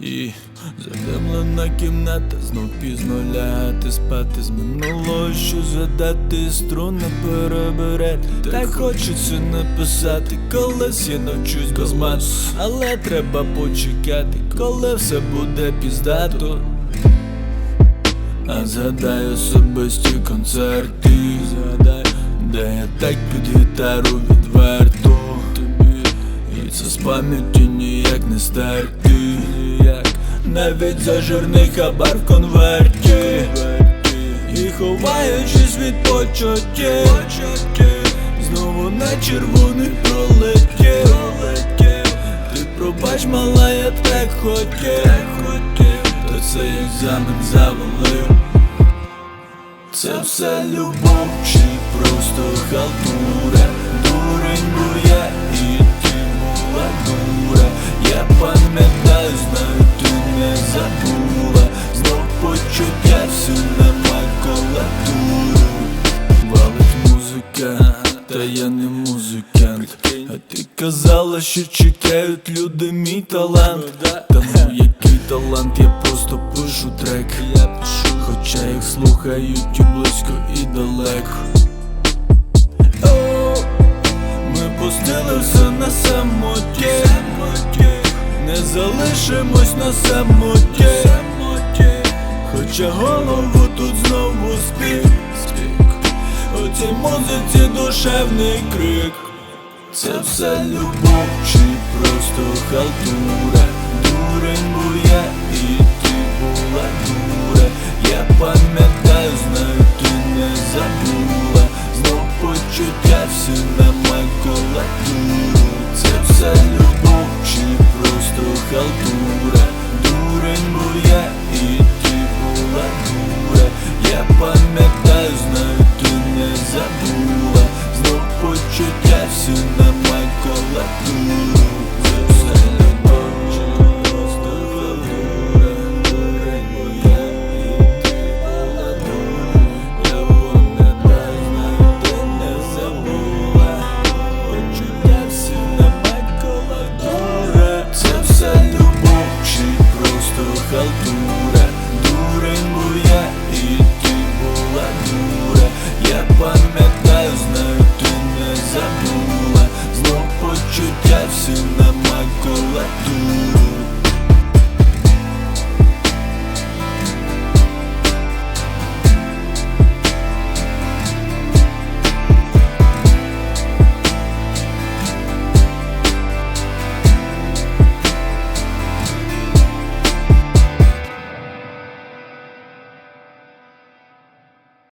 І задимлена кімната, знов пізно лягати спати з минулого, що згадати струни перебирати Так хочеться написати, колись я навчусь без мат. Але треба почекати, коли все буде піздато. А згадай особисті концерти. Згадай, де я так під гітару відверто. Тобі І це з пам'яті ніяк не стерти навіть за жирний хабар в конверті І ховаючись від почуттів. Знову на червоний пролетів Ти пробач, мала, я так хотів. Та це екзамен завалив Це все любов чи просто халтура почуття всю на макулатуру Валить музика, та я не музикант А ти казала, що чекають люди мій талант Та ну який талант, я просто пишу трек хоча їх слухають і близько, і далеко Ми пустили все на самоті Не залишимось на самоті Хоча голову тут знову спік. У цій музиці душевний крик. Це все любов чи просто халтура почуття всю на макулатуру Це любов, просто халтура Дурень я і ти була. Дура Я не забула Почуття всю на макулатура Це все любов, чи просто халтура?